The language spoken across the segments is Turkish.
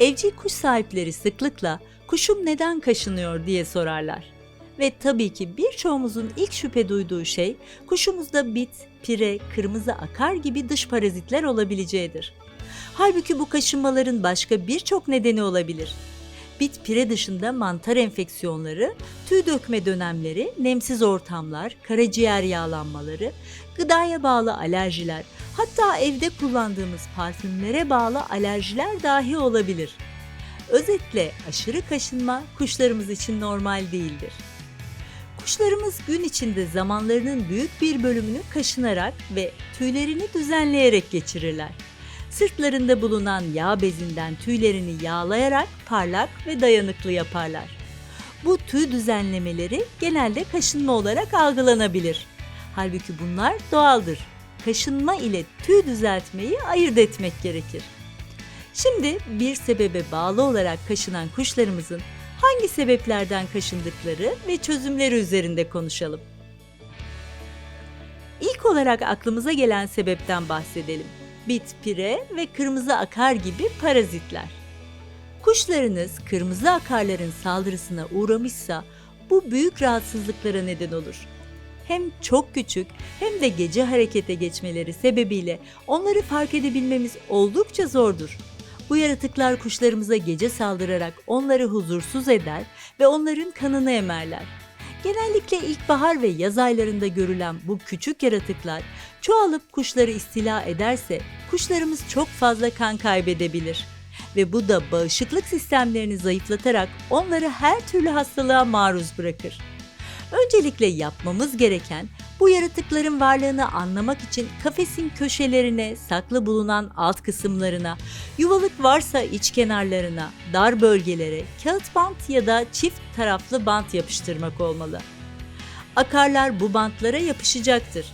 Evcil kuş sahipleri sıklıkla kuşum neden kaşınıyor diye sorarlar. Ve tabii ki birçoğumuzun ilk şüphe duyduğu şey kuşumuzda bit, pire, kırmızı akar gibi dış parazitler olabileceğidir. Halbuki bu kaşınmaların başka birçok nedeni olabilir. Bit pire dışında mantar enfeksiyonları, tüy dökme dönemleri, nemsiz ortamlar, karaciğer yağlanmaları, gıdaya bağlı alerjiler, hatta evde kullandığımız parfümlere bağlı alerjiler dahi olabilir. Özetle aşırı kaşınma kuşlarımız için normal değildir. Kuşlarımız gün içinde zamanlarının büyük bir bölümünü kaşınarak ve tüylerini düzenleyerek geçirirler. Sırtlarında bulunan yağ bezinden tüylerini yağlayarak parlak ve dayanıklı yaparlar. Bu tüy düzenlemeleri genelde kaşınma olarak algılanabilir. Halbuki bunlar doğaldır. Kaşınma ile tüy düzeltmeyi ayırt etmek gerekir. Şimdi bir sebebe bağlı olarak kaşınan kuşlarımızın hangi sebeplerden kaşındıkları ve çözümleri üzerinde konuşalım. İlk olarak aklımıza gelen sebepten bahsedelim. Bit pire ve kırmızı akar gibi parazitler. Kuşlarınız kırmızı akarların saldırısına uğramışsa bu büyük rahatsızlıklara neden olur. Hem çok küçük hem de gece harekete geçmeleri sebebiyle onları fark edebilmemiz oldukça zordur. Bu yaratıklar kuşlarımıza gece saldırarak onları huzursuz eder ve onların kanını emerler. Genellikle ilkbahar ve yaz aylarında görülen bu küçük yaratıklar çoğalıp kuşları istila ederse kuşlarımız çok fazla kan kaybedebilir. Ve bu da bağışıklık sistemlerini zayıflatarak onları her türlü hastalığa maruz bırakır. Öncelikle yapmamız gereken bu yaratıkların varlığını anlamak için kafesin köşelerine, saklı bulunan alt kısımlarına, yuvalık varsa iç kenarlarına, dar bölgelere kağıt bant ya da çift taraflı bant yapıştırmak olmalı. Akarlar bu bantlara yapışacaktır.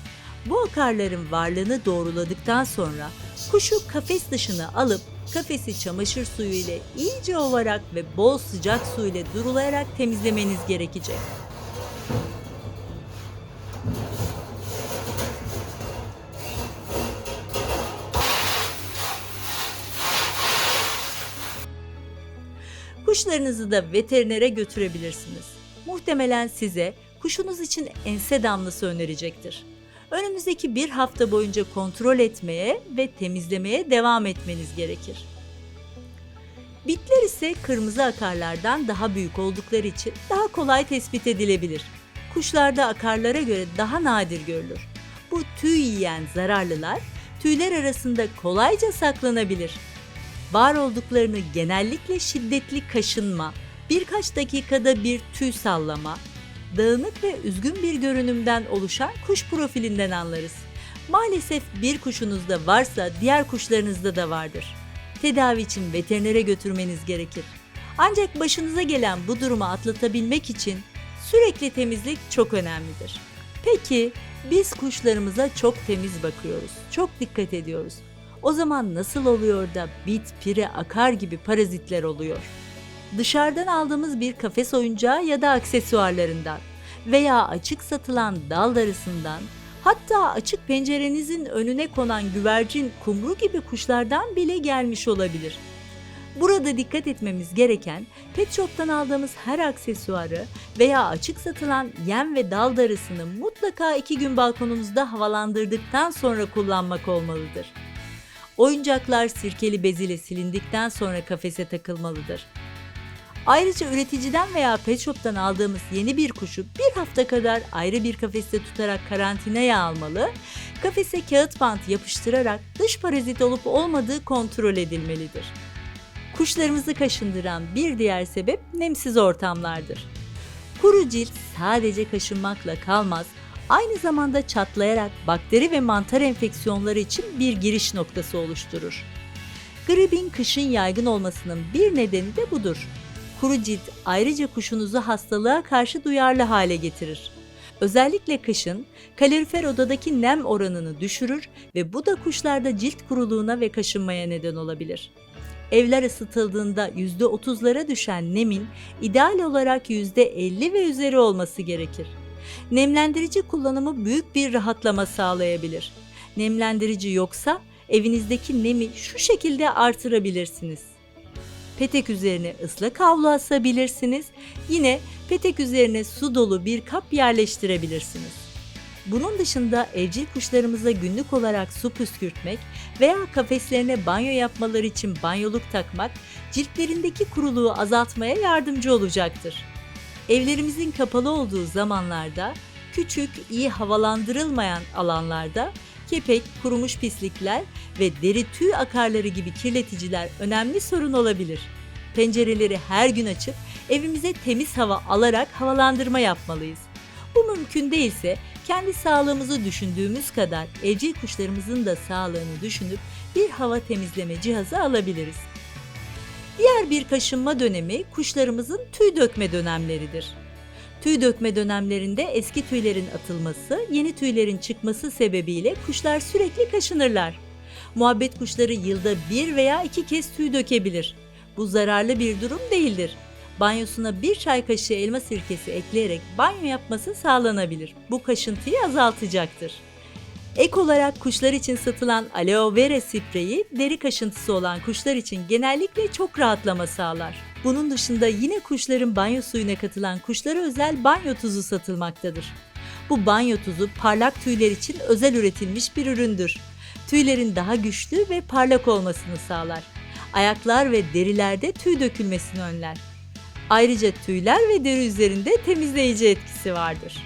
Bu akarların varlığını doğruladıktan sonra kuşu kafes dışına alıp kafesi çamaşır suyu ile iyice ovarak ve bol sıcak su ile durulayarak temizlemeniz gerekecek. Kuşlarınızı da veterinere götürebilirsiniz. Muhtemelen size kuşunuz için ense damlası önerecektir. Önümüzdeki bir hafta boyunca kontrol etmeye ve temizlemeye devam etmeniz gerekir. Bitler ise kırmızı akarlardan daha büyük oldukları için daha kolay tespit edilebilir. Kuşlarda akarlara göre daha nadir görülür. Bu tüy yiyen zararlılar tüyler arasında kolayca saklanabilir. Var olduklarını genellikle şiddetli kaşınma, birkaç dakikada bir tüy sallama, dağınık ve üzgün bir görünümden oluşan kuş profilinden anlarız. Maalesef bir kuşunuzda varsa diğer kuşlarınızda da vardır. Tedavi için veterinere götürmeniz gerekir. Ancak başınıza gelen bu durumu atlatabilmek için sürekli temizlik çok önemlidir. Peki biz kuşlarımıza çok temiz bakıyoruz, çok dikkat ediyoruz. O zaman nasıl oluyor da bit, pire, akar gibi parazitler oluyor? Dışarıdan aldığımız bir kafes oyuncağı ya da aksesuarlarından veya açık satılan dal darısından hatta açık pencerenizin önüne konan güvercin, kumru gibi kuşlardan bile gelmiş olabilir. Burada dikkat etmemiz gereken pet shop'tan aldığımız her aksesuarı veya açık satılan yem ve dal darısını mutlaka iki gün balkonumuzda havalandırdıktan sonra kullanmak olmalıdır. Oyuncaklar sirkeli bez ile silindikten sonra kafese takılmalıdır. Ayrıca üreticiden veya pet shop'tan aldığımız yeni bir kuşu bir hafta kadar ayrı bir kafeste tutarak karantinaya almalı, kafese kağıt bant yapıştırarak dış parazit olup olmadığı kontrol edilmelidir. Kuşlarımızı kaşındıran bir diğer sebep nemsiz ortamlardır. Kuru cilt sadece kaşınmakla kalmaz, aynı zamanda çatlayarak bakteri ve mantar enfeksiyonları için bir giriş noktası oluşturur. Gripin kışın yaygın olmasının bir nedeni de budur. Kuru cilt ayrıca kuşunuzu hastalığa karşı duyarlı hale getirir. Özellikle kışın kalorifer odadaki nem oranını düşürür ve bu da kuşlarda cilt kuruluğuna ve kaşınmaya neden olabilir. Evler ısıtıldığında %30'lara düşen nemin ideal olarak %50 ve üzeri olması gerekir. Nemlendirici kullanımı büyük bir rahatlama sağlayabilir. Nemlendirici yoksa evinizdeki nemi şu şekilde artırabilirsiniz. Petek üzerine ıslak havlu asabilirsiniz. Yine petek üzerine su dolu bir kap yerleştirebilirsiniz. Bunun dışında evcil kuşlarımıza günlük olarak su püskürtmek veya kafeslerine banyo yapmaları için banyoluk takmak ciltlerindeki kuruluğu azaltmaya yardımcı olacaktır. Evlerimizin kapalı olduğu zamanlarda küçük, iyi havalandırılmayan alanlarda kepek, kurumuş pislikler ve deri tüy akarları gibi kirleticiler önemli sorun olabilir. Pencereleri her gün açıp evimize temiz hava alarak havalandırma yapmalıyız. Bu mümkün değilse kendi sağlığımızı düşündüğümüz kadar evcil kuşlarımızın da sağlığını düşünüp bir hava temizleme cihazı alabiliriz. Diğer bir kaşınma dönemi kuşlarımızın tüy dökme dönemleridir. Tüy dökme dönemlerinde eski tüylerin atılması, yeni tüylerin çıkması sebebiyle kuşlar sürekli kaşınırlar. Muhabbet kuşları yılda bir veya iki kez tüy dökebilir. Bu zararlı bir durum değildir. Banyosuna bir çay kaşığı elma sirkesi ekleyerek banyo yapması sağlanabilir. Bu kaşıntıyı azaltacaktır. Ek olarak kuşlar için satılan aloe vera spreyi deri kaşıntısı olan kuşlar için genellikle çok rahatlama sağlar. Bunun dışında yine kuşların banyo suyuna katılan kuşlara özel banyo tuzu satılmaktadır. Bu banyo tuzu parlak tüyler için özel üretilmiş bir üründür. Tüylerin daha güçlü ve parlak olmasını sağlar. Ayaklar ve derilerde tüy dökülmesini önler. Ayrıca tüyler ve deri üzerinde temizleyici etkisi vardır.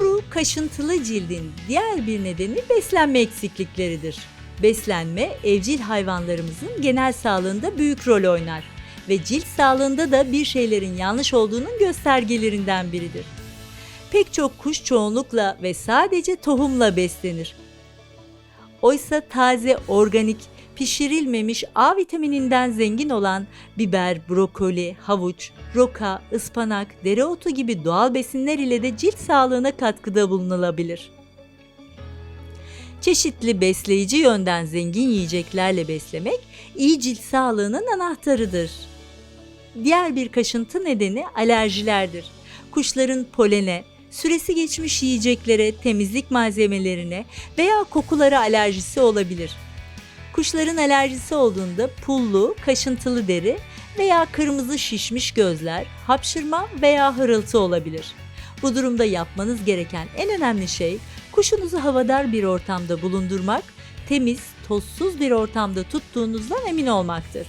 Kuru, kaşıntılı cildin diğer bir nedeni beslenme eksiklikleridir. Beslenme evcil hayvanlarımızın genel sağlığında büyük rol oynar ve cilt sağlığında da bir şeylerin yanlış olduğunun göstergelerinden biridir. Pek çok kuş çoğunlukla ve sadece tohumla beslenir. Oysa taze, organik, pişirilmemiş A vitamininden zengin olan biber, brokoli, havuç, roka, ıspanak, dereotu gibi doğal besinler ile de cilt sağlığına katkıda bulunulabilir. Çeşitli besleyici yönden zengin yiyeceklerle beslemek iyi cilt sağlığının anahtarıdır. Diğer bir kaşıntı nedeni alerjilerdir. Kuşların polene, süresi geçmiş yiyeceklere, temizlik malzemelerine veya kokulara alerjisi olabilir. Kuşların alerjisi olduğunda pullu, kaşıntılı deri veya kırmızı şişmiş gözler, hapşırma veya hırıltı olabilir. Bu durumda yapmanız gereken en önemli şey kuşunuzu havadar bir ortamda bulundurmak, temiz, tozsuz bir ortamda tuttuğunuzdan emin olmaktır.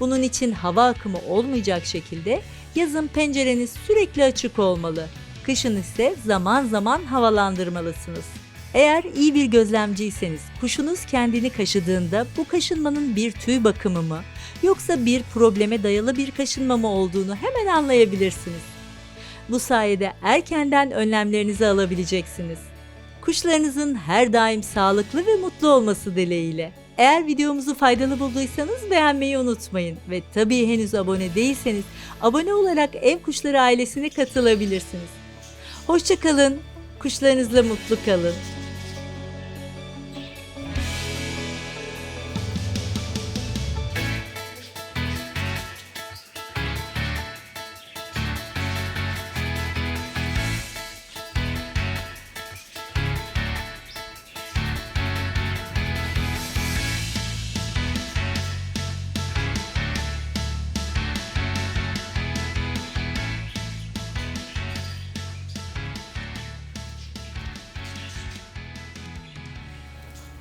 Bunun için hava akımı olmayacak şekilde yazın pencereniz sürekli açık olmalı. Kışın ise zaman zaman havalandırmalısınız. Eğer iyi bir gözlemciyseniz kuşunuz kendini kaşıdığında bu kaşınmanın bir tüy bakımı mı yoksa bir probleme dayalı bir kaşınma mı olduğunu hemen anlayabilirsiniz. Bu sayede erkenden önlemlerinizi alabileceksiniz. Kuşlarınızın her daim sağlıklı ve mutlu olması dileğiyle. Eğer videomuzu faydalı bulduysanız beğenmeyi unutmayın ve tabii henüz abone değilseniz abone olarak Ev Kuşları ailesine katılabilirsiniz. Hoşçakalın, kuşlarınızla mutlu kalın.